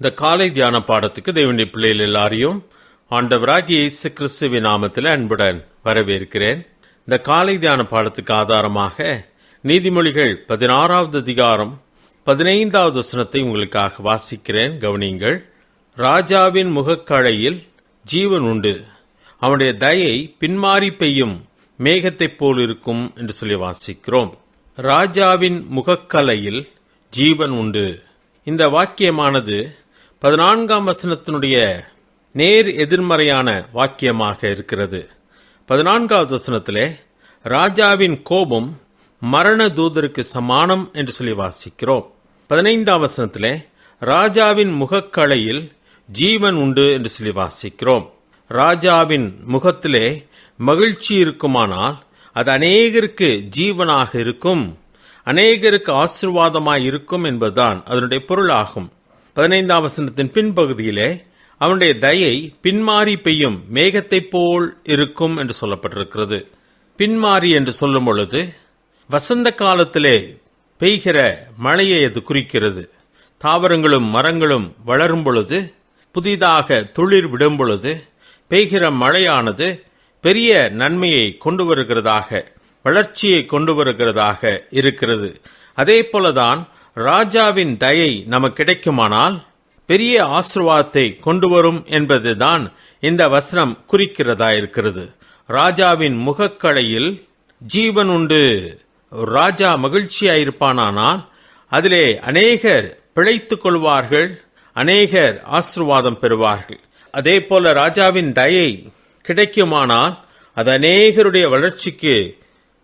இந்த காலை தியான பாடத்துக்கு தேவனுடைய பிள்ளைகள் எல்லாரையும் ஆண்டவராகி இயேசு கிறிஸ்துவின் நாமத்தில் அன்புடன் வரவேற்கிறேன். இந்த காலை தியான பாடத்துக்கு ஆதாரமாக நீதிமொழிகள் பதினாறாவது அதிகாரம் பதினைந்தாவது வசனத்தை உங்களுக்காக வாசிக்கிறேன். கவனியுங்கள். ராஜாவின் முகக்கழையில் ஜீவன் உண்டு. அவனுடைய தயை பின்மாறி பெய்யும் மேகத்தைப் போல் இருக்கும் என்று சொல்லி வாசிக்கிறோம். ராஜாவின் முகக்கலையில் ஜீவன் உண்டு. இந்த வாக்கியமானது பதினான்காம் வசனத்தினுடைய நேர் எதிர்மறையான வாக்கியமாக இருக்கிறது. பதினான்காவது வசனத்திலே ராஜாவின் கோபம் மரண தூதருக்கு சமானம் என்று சொல்லி வாசிக்கிறோம். பதினைந்தாம் வசனத்திலே ராஜாவின் முகக்கலையில் ஜீவன் உண்டு என்று சொல்லி வாசிக்கிறோம். ராஜாவின் முகத்திலே மகிழ்ச்சி இருக்குமானால் அது அநேகருக்கு ஜீவனாக இருக்கும். அநேகருக்கு ஆசிர்வாதமாய் இருக்கும் என்பதுதான் அதனுடைய பொருளாகும். பதினைந்தாம் வசனத்தின் பின்பகுதியிலே அவனுடைய தயை பின்மாறி பெய்யும் மேகத்தைப் போல் இருக்கும் என்று சொல்லப்பட்டிருக்கிறது. பின்மாறி என்று சொல்லும் பொழுது வசந்த காலத்திலே பெய்கிற மழையை அது குறிக்கிறது. தாவரங்களும் மரங்களும் வளரும் பொழுது புதிதாக துளிர் விடும் பொழுது பெய்கிற மழையானது பெரிய நன்மையை கொண்டு வருகிறதாக வளர்ச்சியை கொண்டு வருகிறதாக இருக்கிறது. அதே போலதான் ராஜாவின் தயை நமக்கு கிடைக்குமானால் பெரிய ஆசிர்வாதத்தை கொண்டு வரும் என்பதுதான் இந்த வசனம் குறிக்கிறதா இருக்கிறது. ராஜாவின் முகக்கடையில் ஜீவன் உண்டு. ராஜா மகிழ்ச்சியாயிருப்பானானால் அதிலே அநேகர் பிழைத்து கொள்வார்கள் அநேகர் ஆசிர்வாதம் பெறுவார்கள். அதே போல ராஜாவின் தயை கிடைக்குமானால் அது அநேகருடைய வளர்ச்சிக்கு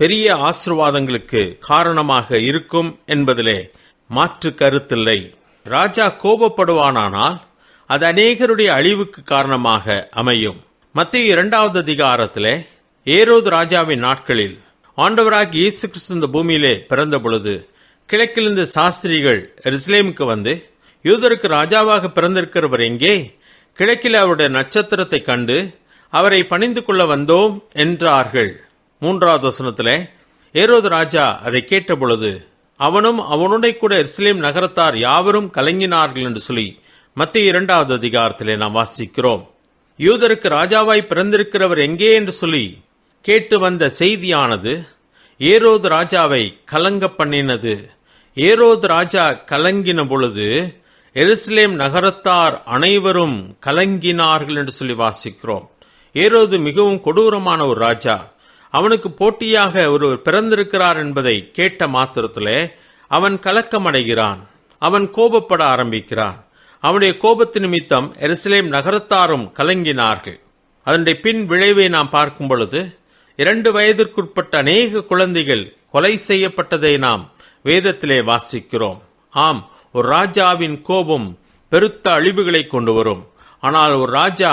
பெரிய ஆசிர்வாதங்களுக்கு காரணமாக இருக்கும் என்பதிலே மாற்று கருத்தில்லை. ராஜா கோபப்படுவானானால் அது அநேகருடைய அழிவுக்கு காரணமாக அமையும். மத்திய இரண்டாவது அதிகாரத்திலே ஏரோது ராஜாவின் நாட்களில் ஆண்டவராகி இயேசு கிறிஸ்து இந்த பூமியிலே பிறந்த பொழுது கிழக்கிலிருந்து சாஸ்திரிகள் எருசலேமுக்கு வந்து யூதருக்கு ராஜாவாக பிறந்திருக்கிறவர் எங்கே? கிழக்கில் அவருடைய நட்சத்திரத்தை கண்டு அவரை பணிந்து கொள்ள வந்தோம் என்றார்கள். மூன்றாவது வசனத்திலே ஏரோது ராஜா அதை கேட்டபொழுது அவனும் அவனுடைய கூட எருசலேம் நகரத்தார் யாவரும் கலங்கினார்கள் என்று சொல்லி மத்திய இரண்டாவது அதிகாரத்திலே நாம் வாசிக்கிறோம். யூதருக்கு ராஜாவாய் பிறந்திருக்கிறவர் எங்கே என்று சொல்லி கேட்டு வந்த செய்தியானது ஏரோது ராஜாவை கலங்க பண்ணினது. ஏரோது ராஜா கலங்கின பொழுது எருசலேம் நகரத்தார் அனைவரும் கலங்கினார்கள் என்று சொல்லி வாசிக்கிறோம். ஏரோது மிகவும் கொடூரமான ஒரு ராஜா. அவனுக்கு போட்டியாக ஒருவர் பிறந்திருக்கிறார் என்பதை கேட்ட மாத்திரத்திலே அவன் கலக்கமடைகிறான். அவன் கோபப்பட ஆரம்பிக்கிறான். அவனுடைய கோபத்து நிமித்தம் எருசலேம் நகரத்தாரும் கலங்கினார்கள். அதனுடைய பின் விளைவை நாம் பார்க்கும் பொழுது இரண்டு வயதிற்குட்பட்ட அநேக குழந்தைகள் கொலை செய்யப்பட்டதை நாம் வேதத்திலே வாசிக்கிறோம். ஆம் ஒரு ராஜாவின் கோபம் பெருத்த அழிவுகளை கொண்டு வரும். ஆனால் ஒரு ராஜா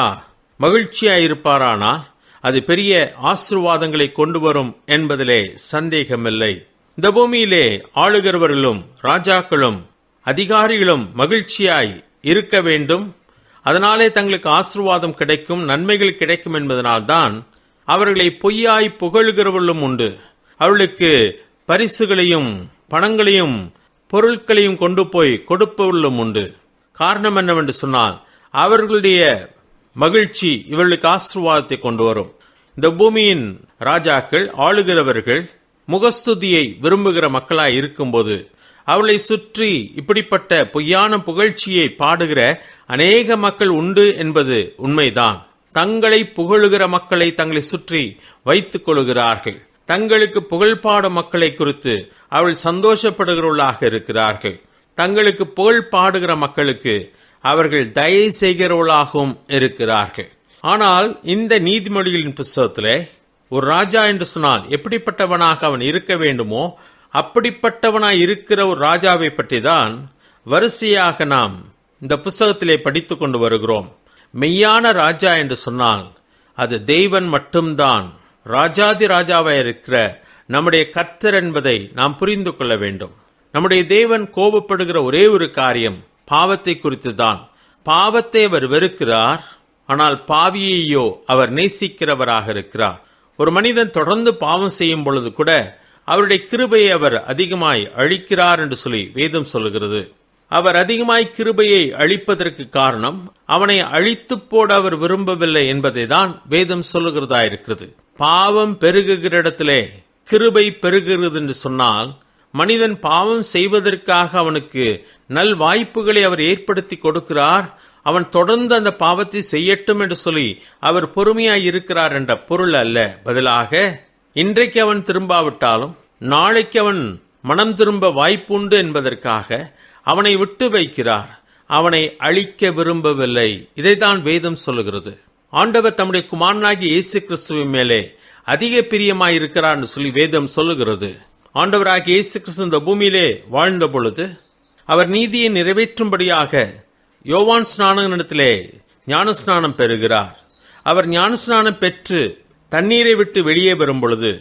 மகிழ்ச்சியாயிருப்பாரானால் அது பெரிய ஆசிர்வாதங்களை கொண்டு வரும் என்பதிலே சந்தேகமில்லை. இந்த பூமியிலே ஆளுகிறவர்களும் ராஜாக்களும் அதிகாரிகளும் மகிழ்ச்சியாய் இருக்க வேண்டும். அதனாலே தங்களுக்கு ஆசிர்வாதம் கிடைக்கும் நன்மைகள் கிடைக்கும் என்பதனால்தான் அவர்களை பொய்யாய் புகழுகிறவர்களும் உண்டு. அவர்களுக்கு பரிசுகளையும் பணங்களையும் பொருட்களையும் கொண்டு போய் கொடுப்பவர்களும் உண்டு. காரணம் என்னவென்று சொன்னால் அவர்களுடைய மகிழ்ச்சி இவர்களுக்கு ஆசிர்வாதத்தை கொண்டு வரும். இந்த பூமியின் ராஜாக்கள் ஆளுகிறவர்கள் முகஸ்துதியை விரும்புகிற மக்களாய் இருக்கும்போது அவளை சுற்றி இப்படிப்பட்ட பொய்யான புகழ்ச்சியை பாடுகிற அநேக மக்கள் உண்டு என்பது உண்மைதான். தங்களை புகழுகிற மக்களை தங்களை சுற்றி வைத்துக் கொள்கிறார்கள். தங்களுக்கு புகழ் பாடும் மக்களை குறித்து அவள் சந்தோஷப்படுகிறவர்களாக இருக்கிறார்கள். தங்களுக்கு புகழ் பாடுகிற மக்களுக்கு அவர்கள் தயவு செய்கிறவர்களாகவும் இருக்கிறார்கள். ஆனால் இந்த நீதிமொழிகளின் புஸ்தகத்திலே ஒரு ராஜா என்று சொன்னால் எப்படிப்பட்டவனாக அவன் இருக்க வேண்டுமோ அப்படிப்பட்டவனாய் இருக்கிற ஒரு ராஜாவை பற்றி தான் வரிசையாக நாம் இந்த புஸ்தகத்திலே படித்து கொண்டு வருகிறோம். மெய்யான ராஜா என்று சொன்னால் அது தெய்வன் மட்டும்தான். ராஜாதி ராஜாவாய் இருக்கிற நம்முடைய கர்த்தர் என்பதை நாம் புரிந்து கொள்ள வேண்டும். நம்முடைய தேவன் கோபப்படுகிற ஒரே ஒரு காரியம் பாவத்தை குறித்து தான் பாவத்தை அவர் வெறுக்கிறார் ஆனால் பாவியையோ அவர் நேசிக்கிறவராக இருக்கிறார். ஒரு மனிதன் தொடர்ந்து பாவம் செய்யும் பொழுது கூட அவருடைய கிருபையை அவர் அதிகமாய் அழிக்கிறார் என்று சொல்லி வேதம் சொல்லுகிறது. அவர் அதிகமாய் கிருபையை அழிப்பதற்கு காரணம் அவனை அழித்து போட அவர் விரும்பவில்லை என்பதை தான் வேதம் சொல்லுகிறதா இருக்கிறது பாவம் பெருகுகிற இடத்திலே கிருபை பெருகிறது என்று சொன்னால் மனிதன் பாவம் செய்வதற்காக அவனுக்கு நல் வாய்ப்புகளை அவர் ஏற்படுத்தி கொடுக்கிறார். அவன் தொடர்ந்து அந்த பாவத்தை செய்யட்டும் என்று சொல்லி அவர் பொறுமையாய் இருக்கிறார் என்ற பொருள் அல்ல. பதிலாக இன்றைக்கு அவன் திரும்பாவிட்டாலும் நாளைக்கு அவன் மனம் திரும்ப வாய்ப்புண்டு என்பதற்காக அவனை விட்டு வைக்கிறார். அவனை அழிக்க விரும்பவில்லை. இதைதான் வேதம் சொல்லுகிறது. ஆண்டவர் தம்முடைய குமாரனாகி இயேசு கிறிஸ்துவின் மேலே அதிக பிரியமாயிருக்கிறார் என்று சொல்லி வேதம் சொல்லுகிறது. ஆண்டவராகிய இயேசு கிறிஸ்து இந்த பூமியிலே வாழ்ந்த பொழுது அவர் நீதியை நிறைவேற்றும்படியாக யோவான் ஸ்நானத்திலே ஞானஸ்நானம் பெறுகிறார். அவர் ஞானஸ்நானம் பெற்று தண்ணீரை விட்டு வெளியே வரும் பொழுது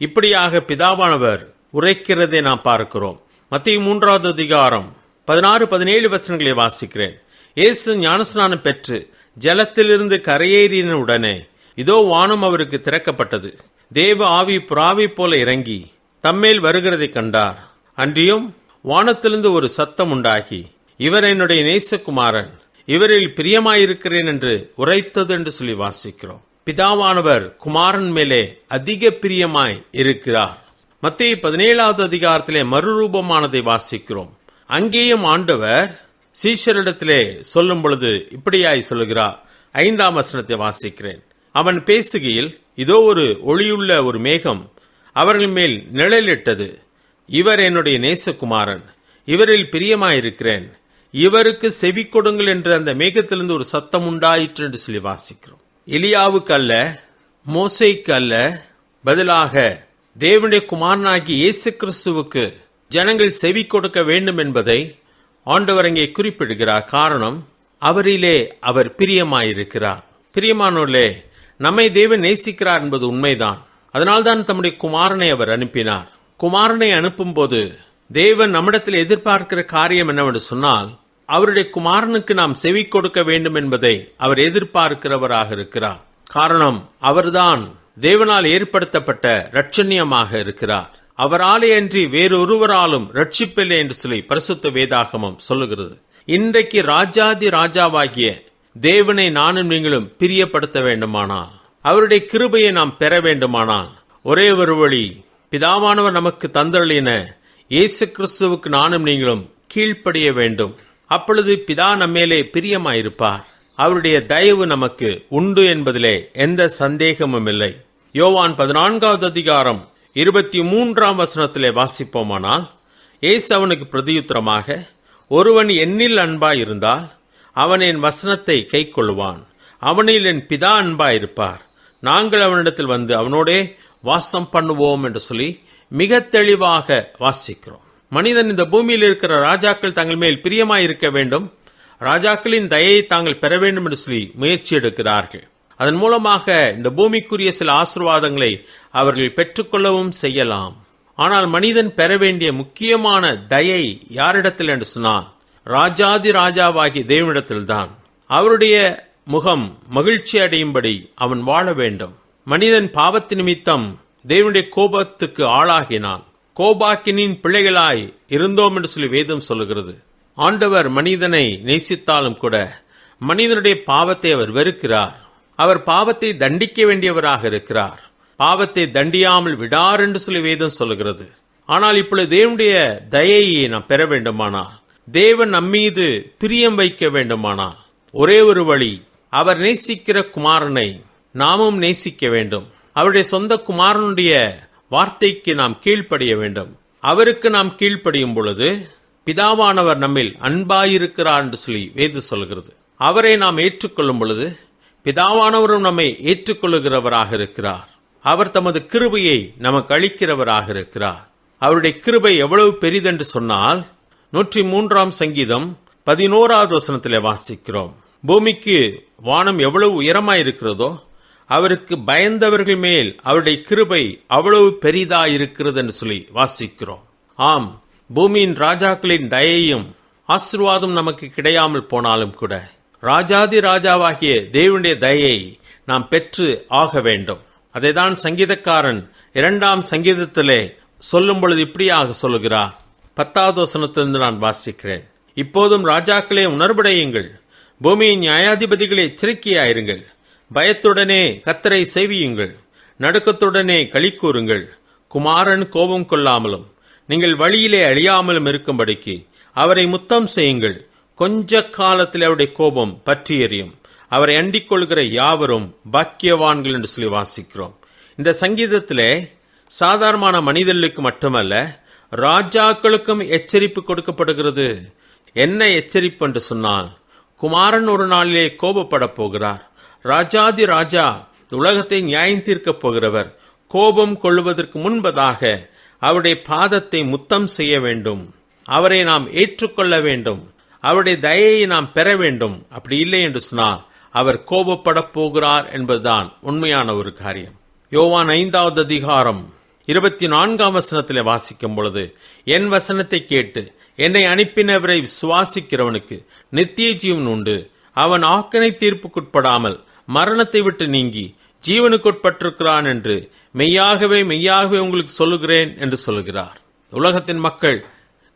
இப்படியாக பிதாவானவர் உரைக்கிறதை நாம் பார்க்கிறோம். மத்திய மூன்றாவது அதிகாரம் பதினாறு பதினேழு வசனங்களை வாசிக்கிறேன். இயேசு ஞானஸ்நானம் பெற்று ஜலத்திலிருந்து கரையேறின உடனே இதோ வானம் அவருக்கு திறக்கப்பட்டது. தேவ ஆவி புறாவி போல இறங்கி தம்மேல் வருகிறதை கண்டார். அன்றியும் வானத்திலிருந்து ஒரு சத்தம் உண்டாகி இவர் என்னுடைய நேசகுமாரன் இவரில் பிரியமாயிருக்கிறேன் என்று உரைத்தது என்று சொல்லி வாசிக்கிறோம். பிதாவானவர் குமாரன் மேலே அதிக பிரியமாய் இருக்கிறார். மத்திய பதினேழாவது அதிகாரத்திலே மறுரூபமானதை வாசிக்கிறோம். அங்கேயும் ஆண்டவர் சீஷரிடத்திலே சொல்லும் பொழுது இப்படியாய் சொல்லுகிறார். ஐந்தாம் வசனத்தை வாசிக்கிறேன். அவன் பேசுகையில் இதோ ஒரு ஒளியுள்ள ஒரு மேகம் அவர்கள் மேல் நிழலிட்டது இவர் என்னுடைய நேசகுமாரன். இவரில் பிரியமாயிருக்கிறேன். இவருக்கு செவி கொடுங்கள் என்று அந்த மேகத்திலிருந்து ஒரு சத்தம் உண்டாயிற்று என்று சொல்லி வாசிக்கிறோம். எலியாவுக்கு அல்ல மோசைக்கு அல்ல பதிலாக தேவனுடைய குமாரனாகி இயேசு கிறிஸ்துவுக்கு ஜனங்கள் செவி கொடுக்க வேண்டும் என்பதை ஆண்டவர் அங்கே குறிப்பிடுகிறார். காரணம் அவரிலே அவர் பிரியமாயிருக்கிறார். பிரியமானோர்களே நம்மை தேவன் நேசிக்கிறார் என்பது உண்மைதான். அதனால்தான் தம்முடைய குமாரனை அவர் அனுப்பினார். குமாரனை அனுப்பும்போது தேவன் நம்மிடத்தில் எதிர்பார்க்கிற காரியம் என்னவென்று சொன்னால் அவருடைய குமாரனுக்கு நாம் செவி கொடுக்க வேண்டும் என்பதை அவர் எதிர்பார்க்கிறவராக இருக்கிறார். காரணம் அவர்தான் தேவனால் ஏற்படுத்தப்பட்ட ரட்சணியமாக இருக்கிறார். அவராலே அன்றி வேறொருவராலும் ரட்சிப்பில்லை என்று சொல்லி பரிசுத்த வேதாகமம் சொல்லுகிறது. இன்றைக்கு ராஜாதி ராஜாவாகிய தேவனை நானும் நீங்களும் பிரியப்படுத்த வேண்டுமானால் அவருடைய கிருபையை நாம் பெற வேண்டுமானால் ஒரே ஒரு வழி பிதாவானவர் நமக்கு தந்தளின இயேசு கிறிஸ்துவுக்கு நானும் நீங்களும் கீழ்ப்படிய வேண்டும். அப்பொழுது பிதா நம்மேலே பிரியமாயிருப்பார். அவருடைய தயவு நமக்கு உண்டு என்பதிலே எந்த சந்தேகமும் இல்லை. யோவான் பதினான்காவது அதிகாரம் இருபத்தி மூன்றாம் வசனத்திலே வாசிப்போமானால் ஏசு அவனுக்கு பிரதியுத்தரமாக ஒருவன் என்னில் அன்பாயிருந்தால் அவன் என் வசனத்தை கைக்கொள்ளுவான். அவனில் என் பிதா அன்பாயிருப்பார். நாங்கள் அவனிடத்தில் வந்து அவனோடே வாசம் பண்ணுவோம் என்று சொல்லி மிக தெளிவாக வாசிக்கிறோம். மனிதன் இந்த பூமியில் இருக்கிற ராஜாக்கள் தங்கள் மேல் பிரியமாய் இருக்க வேண்டும். ராஜாக்களின் தயையை தாங்கள் பெற வேண்டும் என்று சொல்லி முயற்சி எடுக்கிறார்கள். அதன் மூலமாக இந்த பூமிக்குரிய சில ஆசிர்வாதங்களை அவர்கள் பெற்றுக்கொள்ளவும் செய்யலாம். ஆனால் மனிதன் பெற வேண்டிய முக்கியமான தயை யாரிடத்தில் என்று சொன்னால் ராஜாதி ராஜாவாகிய தேவனிடத்தில்தான். அவருடைய முகம் மகிழ்ச்சி அடையும்படி அவன் வாழ வேண்டும். மனிதன் பாவத்து நிமித்தம் தேவனுடைய கோபத்துக்கு ஆளாகினான். கோபாக்கினின் பிள்ளைகளாய் இருந்தோம் என்று சொல்லி வேதம் சொல்லுகிறது. ஆண்டவர் மனிதனை நேசித்தாலும் கூட மனிதனுடைய பாவத்தை அவர் வெறுக்கிறார். அவர் பாவத்தை தண்டிக்க வேண்டியவராக இருக்கிறார். பாவத்தை தண்டியாமல் விடார் என்று சொல்லி வேதம் சொல்லுகிறது. ஆனால் இப்பொழுது தேவனுடைய தயையை நாம் பெற வேண்டுமானால் தேவன் நம்மீது பிரியம் வைக்க வேண்டுமானால் ஒரே ஒரு வழி அவர் நேசிக்கிற குமாரனை நாமும் நேசிக்க வேண்டும். அவருடைய சொந்த குமாரனுடைய வார்த்தைக்கு நாம் கீழ்ப்படிய வேண்டும். அவருக்கு நாம் கீழ்ப்படியும் பொழுது பிதாவானவர் நம்மில் அன்பாயிருக்கிறார் என்று சொல்லி வேது சொல்கிறது. அவரை நாம் ஏற்றுக்கொள்ளும் பொழுது பிதாவானவரும் நம்மை ஏற்றுக்கொள்ளுகிறவராக இருக்கிறார். அவர் தமது கிருபையை நமக்கு அளிக்கிறவராக இருக்கிறார். அவருடைய கிருபை எவ்வளவு பெரிதென்று சொன்னால் நூற்றி மூன்றாம் சங்கீதம் பதினோராவது வசனத்தில் வாசிக்கிறோம். பூமிக்கு வானம் எவ்வளவு உயரமாயிருக்கிறதோ அவருக்கு பயந்தவர்கள் மேல் அவருடைய கிருபை அவ்வளவு பெரிதாயிருக்கிறது என்று சொல்லி வாசிக்கிறோம். ஆம் பூமியின் ராஜாக்களின் தயையும் ஆசிர்வாதம் நமக்கு கிடையாமல் போனாலும் கூட ராஜாதி ராஜாவாகிய தேவனுடைய தயை நாம் பெற்று ஆக வேண்டும். அதைதான் சங்கீதக்காரன் இரண்டாம் சங்கீதத்திலே சொல்லும் பொழுது இப்படியாக சொல்லுகிறார். பத்தாவது வசனத்திலிருந்து நான் வாசிக்கிறேன். இப்போதும் ராஜாக்களே உணர்வடையுங்கள். பூமியின் நியாயாதிபதிகளை எச்சரிக்கையாயிருங்கள். பயத்துடனே கத்தரை செய்வியுங்கள் நடுக்கத்துடனே களி கூறுங்கள். குமாரன் கோபம் கொள்ளாமலும் நீங்கள் வழியிலே அழியாமலும் இருக்கும்படிக்கு அவரை முத்தம் செய்யுங்கள். கொஞ்ச காலத்தில் அவருடைய கோபம் பற்றி எறியும் அவரை அண்டிக் கொள்கிற யாவரும் பாக்கியவான்கள் என்று சொல்லி வாசிக்கிறோம். இந்த சங்கீதத்திலே சாதாரணமான மனிதர்களுக்கு மட்டுமல்ல ராஜாக்களுக்கும் எச்சரிப்பு கொடுக்கப்படுகிறது. என்ன எச்சரிப்பு என்று சொன்னால் குமாரன் ஒரு நாளிலே கோபப்படப் போகிறார். ராஜாதி ராஜா உலகத்தை நியாயம் தீர்க்கப் போகிறவர். கோபம் கொள்வதற்கு முன்பதாக அவருடைய பாதத்தை முத்தம் செய்ய வேண்டும். அவரை நாம் ஏற்றுக்கொள்ள வேண்டும். அவருடைய தயையை நாம் பெற வேண்டும். அப்படி இல்லை என்று சொன்னால் அவர் கோபப்படப் போகிறார் என்பதுதான் உண்மையான ஒரு காரியம். யோவான் ஐந்தாவது அதிகாரம் இருபத்தி நான்காம் வசனத்திலே வாசிக்கும் பொழுது என் வசனத்தை கேட்டு என்னை அனுப்பினவரை சுவாசிக்கிறவனுக்கு நித்திய ஜீவன் உண்டு. அவன் ஆக்கனை தீர்ப்புக்குட்படாமல் மரணத்தை விட்டு நீங்கி ஜீவனுக்குட்பட்டிருக்கிறான் என்று மெய்யாகவே மெய்யாகவே உங்களுக்கு சொல்லுகிறேன் என்று சொல்லுகிறார் உலகத்தின் மக்கள்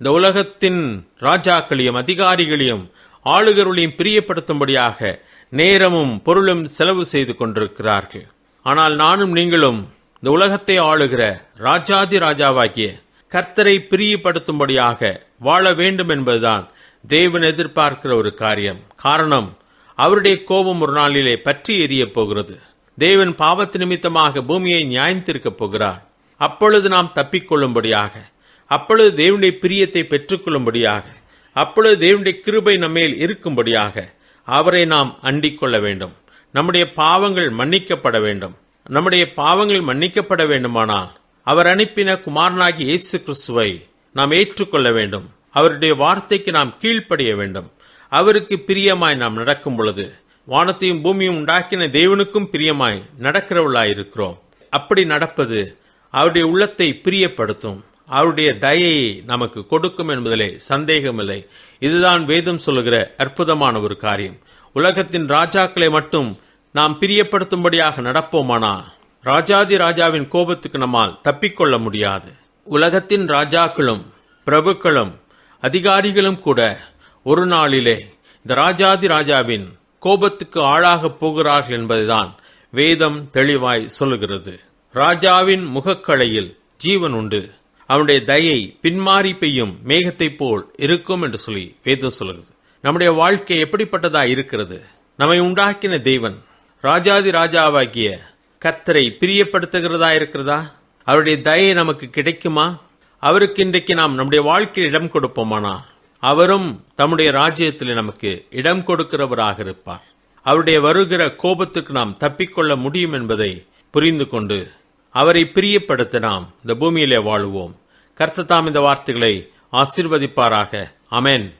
இந்த உலகத்தின் ராஜாக்களையும் அதிகாரிகளையும் ஆளுகர்களையும் பிரியப்படுத்தும்படியாக நேரமும் பொருளும் செலவு செய்து கொண்டிருக்கிறார்கள். ஆனால் நானும் நீங்களும் இந்த உலகத்தை ஆளுகிற ராஜாதி ராஜாவாகிய கர்த்தரை பிரியப்படுத்தும்படியாக வாழ வேண்டும் என்பதுதான் தேவன் எதிர்பார்க்கிற ஒரு காரியம். காரணம் அவருடைய கோபம் ஒரு நாளிலே பற்றி எரிய போகிறது. தேவன் பாவத்து நிமித்தமாக பூமியை நியாயந்திருக்கப் போகிறார். அப்பொழுது நாம் தப்பிக்கொள்ளும்படியாக அப்பொழுது தேவனுடைய பிரியத்தை பெற்றுக்கொள்ளும்படியாக அப்பொழுது தேவனுடைய கிருபை நம்மேல் இருக்கும்படியாக அவரை நாம் அண்டிக்கொள்ள வேண்டும். நம்முடைய பாவங்கள் மன்னிக்கப்பட வேண்டும். நம்முடைய பாவங்கள் மன்னிக்கப்பட வேண்டுமானால் அவர் அனுப்பின குமாரனாகி இயேசு கிறிஸ்துவை நாம் ஏற்றுக்கொள்ள வேண்டும். அவருடைய வார்த்தைக்கு நாம் கீழ்ப்படிய வேண்டும். அவருக்கு பிரியமாய் நாம் நடக்கும் பொழுது வானத்தையும் பூமியும் உண்டாக்கின தேவனுக்கும் பிரியமாய் நடக்கிறவளாயிருக்கிறோம் அப்படி நடப்பது அவருடைய உள்ளத்தை பிரியப்படுத்தும். அவருடைய தயையை நமக்கு கொடுக்கும் என்பதிலே சந்தேகமில்லை. இதுதான் வேதம் சொல்லுகிற அற்புதமான ஒரு காரியம். உலகத்தின் ராஜாக்களை மட்டும் நாம் பிரியப்படுத்தும்படியாக நடப்போமானா ராஜாதி ராஜாவின் கோபத்துக்கு நம்மால் தப்பிக்கொள்ள முடியாது. உலகத்தின் ராஜாக்களும் பிரபுக்களும் அதிகாரிகளும் கூட ஒரு நாளிலே இந்த ராஜாதி ராஜாவின் கோபத்துக்கு ஆளாகப் போகிறார்கள் என்பதுதான் வேதம் தெளிவாய் சொல்லுகிறது. ராஜாவின் முகக்கலையில் ஜீவன் உண்டு. அவனுடைய தயை பின்மாறி பெய்யும் மேகத்தைப் போல் இருக்கும் என்று சொல்லி வேதம் சொல்லுகிறது. நம்முடைய வாழ்க்கை எப்படிப்பட்டதா இருக்கிறது? நம்மை உண்டாக்கின தெய்வன் ராஜாதி ராஜாவாகிய கர்த்தரை பிரியப்படுத்துகிறதா இருக்கிறதா? அவருடைய தயை நமக்கு கிடைக்குமா? அவருக்கு இன்றைக்கு நாம் நம்முடைய வாழ்க்கையில் இடம் கொடுப்போமானா? அவரும் தம்முடைய ராஜ்யத்தில் நமக்கு இடம் கொடுக்கிறவராக இருப்பார். அவருடைய வருகிற கோபத்துக்கு நாம் தப்பிக்கொள்ள முடியும் என்பதை புரிந்து கொண்டு அவரை பிரியப்படுத்த நாம் இந்த பூமியிலே வாழுவோம். கர்த்ததாம் இந்த வார்த்தைகளை ஆசிர்வதிப்பாராக. அமேன்